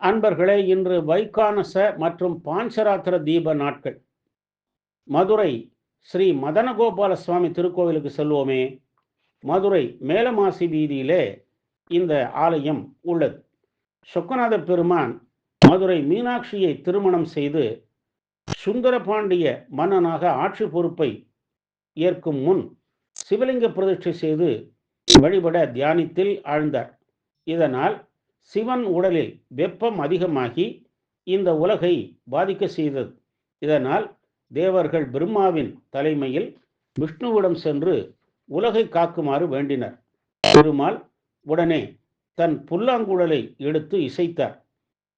அன்பர்களே இன்று வைகானச மற்றும் பாஞ்சராத்திர தீப நாட்கள். மதுரை ஸ்ரீ மதனகோபால சுவாமி திருக்கோவிலுக்கு செல்வோமே. மதுரை மேலமாசி வீதியிலே இந்த ஆலயம் உள்ளது. சொக்கநாத பெருமான் மதுரை மீனாட்சியை திருமணம் செய்து சுந்தரபாண்டிய மன்னனாக ஆட்சி பொறுப்பை ஏற்கும் முன் சிவலிங்க பிரதிஷ்டை செய்து வழிபட தியானித்தில் ஆழ்ந்தார். இதனால் சிவன் உடலில் வெப்பம் அதிகமாகி இந்த உலகை பாதிக்க செய்தது. இதனால் தேவர்கள் பிரம்மாவின் தலைமையில் விஷ்ணுவிடம் சென்று உலகை காக்குமாறு வேண்டினர். பெருமாள் உடனே தன் புல்லாங்குழலை எடுத்து இசைத்தார்.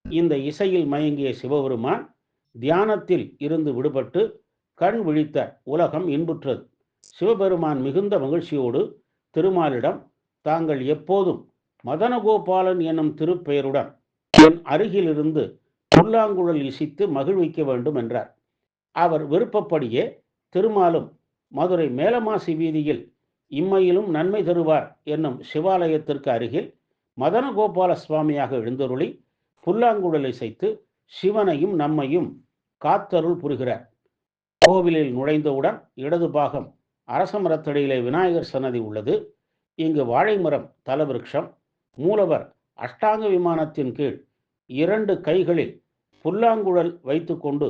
இந்த இசையில் மயங்கிய சிவபெருமான் தியானத்தில் இருந்து விடுபட்டு கண் விழித்தார் உலகம் இன்புற்றது. சிவபெருமான் மிகுந்த மகிழ்ச்சியோடு திருமாலிடம் தாங்கள் எப்போதும் மதனகோபாலன் என்னும் திருப்பெயருடன் என் அருகிலிருந்து புல்லாங்குழல் இசைத்து மகிழ்விக்க வேண்டும் என்றார். அவர் விருப்பப்படியே திருமாலும் மதுரை மேலமாசி வீதியில் இம்மையிலும் நன்மை தருவார் என்னும் சிவாலயத்திற்கு அருகில் மதனகோபால சுவாமியாக எழுந்தருளி புல்லாங்குழல் இசைத்து சிவனையும் நம்மையும் காத்தருள் புரிகிறார். கோவிலில் நுழைந்தவுடன் இடது பாகம் அரச மரத்தடியிலே விநாயகர் சன்னதி உள்ளது. இங்கு வாழைமரம் தலவிருட்சம் மூலவர் அஷ்டாங்க விமானத்தின் கீழ் இரண்டு கைகளில் புல்லாங்குழல் வைத்துக்கொண்டு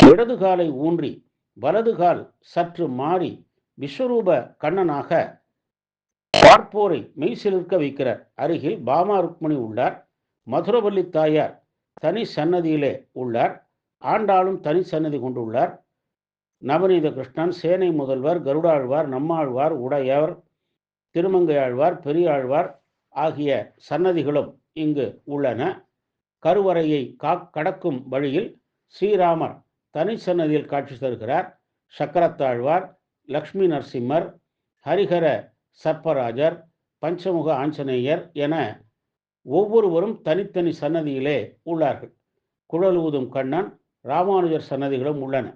இடது காலை ஊன்றி வலது கால் சற்று மாறி விஸ்வரூப கண்ணனாக பார்ப்போரை மெய்சிலிருக்க வைக்கிறார். அருகில் பாமா ருக்மணி உள்ளார். மதுரவல்லி தாயார் தனி சன்னதியிலே உள்ளார். ஆண்டாளும் தனி சன்னதி கொண்டுள்ளார். நவநீத கிருஷ்ணன் சேனை முதல்வர் கருடாழ்வார் நம்மாழ்வார் உடையவர் திருமங்கையாழ்வார் பெரியாழ்வார் ஆகிய சன்னதிகளும் இங்கு உள்ளன. கருவறையை கா கடக்கும் வழியில் ஸ்ரீராமர் தனி சன்னதியில் காட்சி தருகிறார். சக்கரத்தாழ்வார் லக்ஷ்மி நரசிம்மர் ஹரிஹர சர்ப்பராஜர் பஞ்சமுக ஆஞ்சநேயர் என ஒவ்வொருவரும் தனித்தனி சன்னதியிலே உள்ளார்கள். குழல் ஊதும் கண்ணன் ராமானுஜர் சன்னதிகளும் உள்ளன.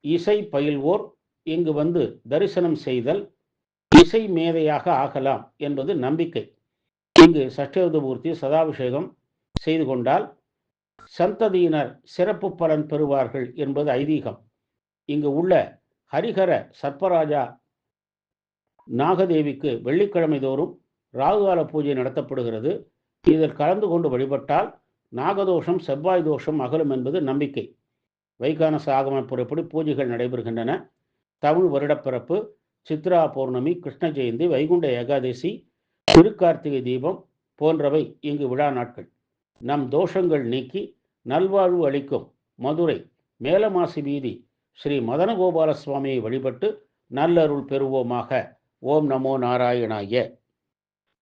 இசை பயில்வோர் இங்கு வந்து தரிசனம் செய்தல் இசை மேதையாக ஆகலாம் என்பது நம்பிக்கை. இங்கு சஷ்டபூர்த்தி சதாபிஷேகம் செய்து கொண்டால் சந்ததியினர் சிறப்பு பலன் பெறுவார்கள் என்பது ஐதீகம். இங்கு உள்ள ஹரிஹர சர்ப்பராஜா நாகதேவிக்கு வெள்ளிக்கிழமை தோறும் ராகுகால பூஜை நடத்தப்படுகிறது. இதில் கலந்து கொண்டு வழிபட்டால் நாகதோஷம் செவ்வாய் தோஷம் அகலும் என்பது நம்பிக்கை. வைகானச ஆகமப்புறப்படி பூஜைகள் நடைபெறுகின்றன. தமிழ் வருடப்பிறப்பு சித்ரா பௌர்ணமி கிருஷ்ண ஜெயந்தி வைகுண்ட ஏகாதசி திருக்கார்த்திகை தீபம் போன்றவை இங்கு விழா நாட்கள். நம் தோஷங்கள் நீக்கி நல்வாழ்வு அளிக்கும் மதுரை மேலமாசி வீதி ஸ்ரீ மதனகோபால சுவாமியை வழிபட்டு நல்லருள் பெறுவோமாக. ஓம் நமோ நாராயணாய.